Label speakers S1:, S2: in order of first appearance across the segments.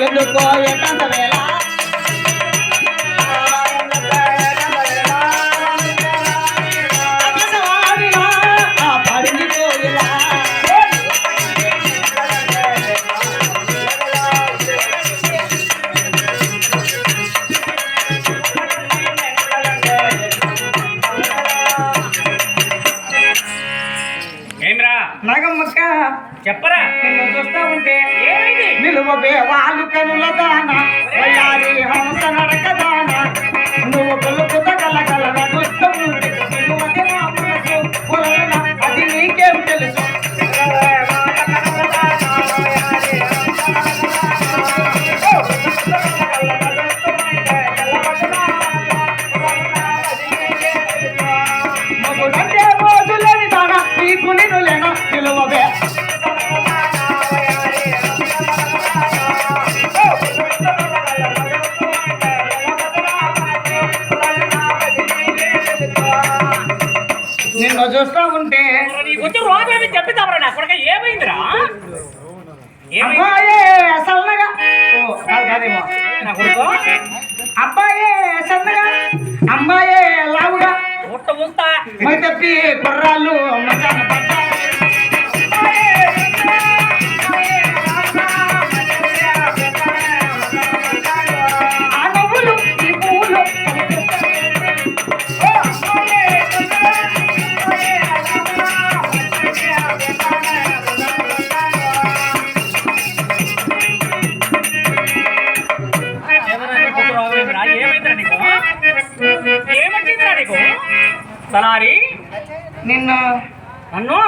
S1: ఎందుకో ఎంతంత వేళ
S2: చెప్పరా?
S1: నేను చూస్తా ఉంటే నిలువ వేవాలు కనుల దాన హంస నడకదా సన్నగా. కాదేమో. అబ్బాయే సన్నగా. అమ్మాయే లావుగా.
S2: ముట్ట ముంత.
S1: మై తప్పి కుర్రాళ్ళు నిన్ను
S2: నన్ను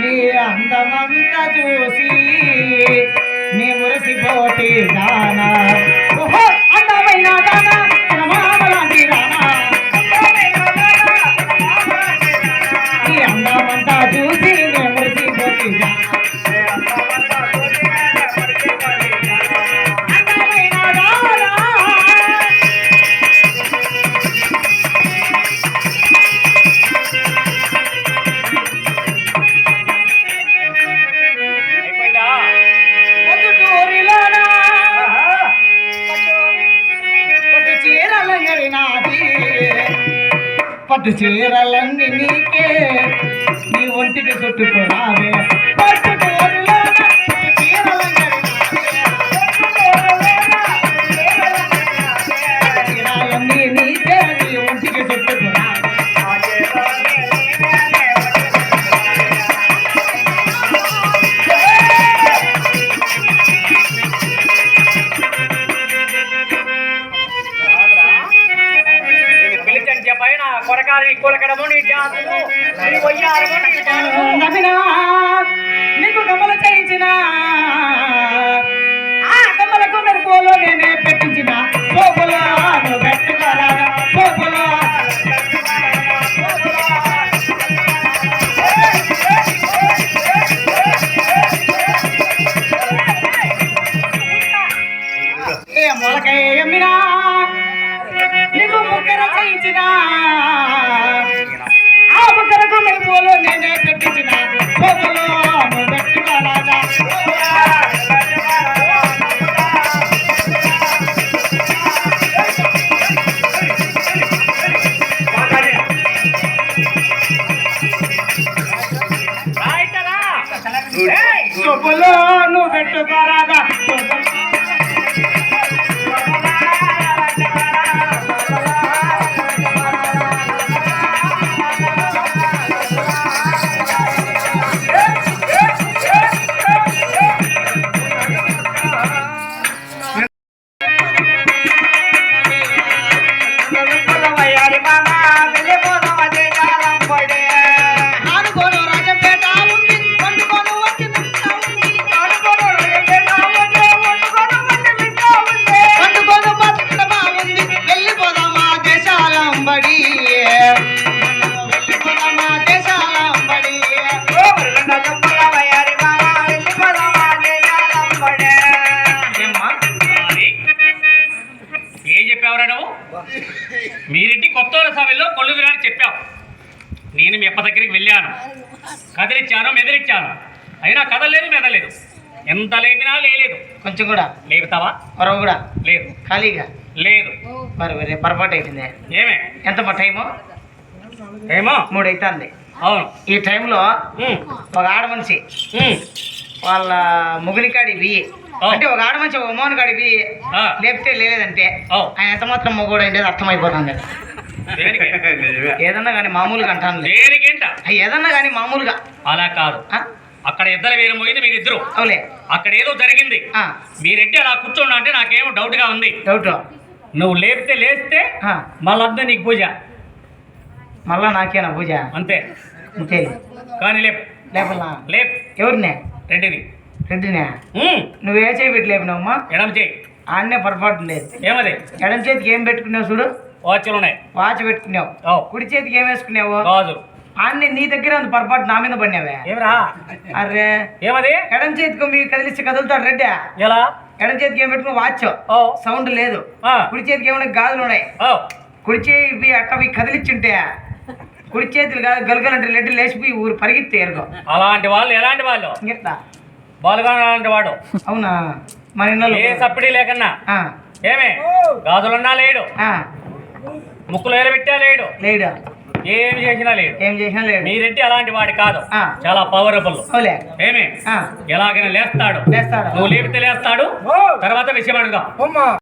S1: నీ అందమంతా చూసి నీ మురిసిపోటీ దానా పట్టు చీరలన్నీ నీకే. నీ ఒంటికి చుట్టుకోరావే. నీకు ముక్కర చేయించిన. ఆ ముక్కరకు మెరుపులో నేనే పెట్టించిన నువ్వు పెట్టుకోరాదా
S3: మీ అప్ప దగ్గరికి వెళ్ళాను. కదిలిచ్చాను మెదిలిచ్చాను. అయినా కదలేదు మెదలేదు ఎంత లేపినా లేదు
S1: కొంచెం కూడా
S3: లేపుతావా?
S1: మరో కూడా.
S3: లేదు.
S1: ఖాళీగా?
S3: లేదు.
S1: మరి వేరే పొరపాటు అవుతుంది
S3: ఏమే?
S1: ఎంత మా టైము?
S3: ఏమో?
S1: మూడు అవుతుంది
S3: అవును.
S1: ఈ టైంలో ఒక ఆడ మనిషి వాళ్ళ బియ్యి
S3: ఓ.
S1: అంటే ఒక ఆడ మనిషి ఒక మోహన్ కాడి బియ్యి లేపితే లేదంటే. ఆయన ఎంత మాత్రం మొగోడు అనేది అర్థమైపోతుంది. ఏదన్నా కానీ మామూలుగా అంటాను.
S3: దేనికేంట?
S1: ఏదన్నా కానీ మామూలుగా.
S3: అలా కాదు? అక్కడ ఇద్దరు వేరు పోయింది మీరిద్దరు.
S1: అవులే.
S3: అక్కడ ఏదో జరిగింది. మీరెట్టి అలా కూర్చోండి అంటే నాకేమో డౌట్గా ఉంది.
S1: డౌట్?
S3: నువ్వు లేపితే లేస్తే మళ్ళీ నీకు పూజ.
S1: మళ్ళా నాకేనా పూజ?
S3: అంతే.
S1: అంతే.
S3: కానీ లేపు.
S1: లేపలా
S3: లేపు.
S1: ఎవరినే?
S3: రెడ్డిని
S1: రెడ్డినే నువ్వు ఏ చేయి పెట్టి లేపినావమ్మా?
S3: ఎడమ చేయి.
S1: ఆడనే పొరపాటు లేదు.
S3: ఏమది?
S1: ఎడం చేతికి ఏం పెట్టుకున్నావు చూడు?
S3: వాచ్లు ఉన్నాయి.
S1: వాచ్ పెట్టుకున్నావు.
S3: ఓ
S1: కుడి చేతికి ఏం వేసుకున్నావు?
S3: గాజు
S1: ఆడనే నీ దగ్గర ఉంది పొరపాటు నా మీద పడినావే.
S3: ఏమిరా?
S1: అరే
S3: ఏమది?
S1: ఎడం చేతికి మీరు కదిలిస్తే కదులుతాడు రెడ్డి.
S3: ఎలా?
S1: ఎడం చేతికి ఏం పెట్టుకుని వాచ్.
S3: ఓ.
S1: సౌండ్ లేదు.
S3: ఆ,
S1: కుడి చేతికి ఏమైనా గాజులు ఉన్నాయి?
S3: ఓ.
S1: కుడి చేయి ఇవి అట్టవి కదిలిచ్చుంటే కుడి చేతులు కాదు గలగలంటే లెడ్డు లేచిపోయి ఊరు పరిగెత్తే ఎరుగో
S3: అలాంటి వాళ్ళు ఎలాంటి వాళ్ళు? బాలుగా అలాంటి వాడు.
S1: అవునా? మన ఇన్నోళ్ళు
S3: ఏ సప్పిడి లేకన్నా?
S1: ఆ,
S3: ఏమే? గాజులున్నా లేడు.
S1: ఆ,
S3: ముక్కులు ఏలబెట్టా లేడు?
S1: లేడు?
S3: ఏమి చేసినా లేడు.
S1: ఏం చేసినా లేడు.
S3: మీరెట్టి అలాంటి వాడి కాదు. చాలా పవర్ఫుల్ ఏమే? ఎలాగైనా లేస్తాడు.
S1: లేస్తాడా?
S3: నువ్వు లేపితే లేస్తాడు. తర్వాత విషయం అడుగుదాం.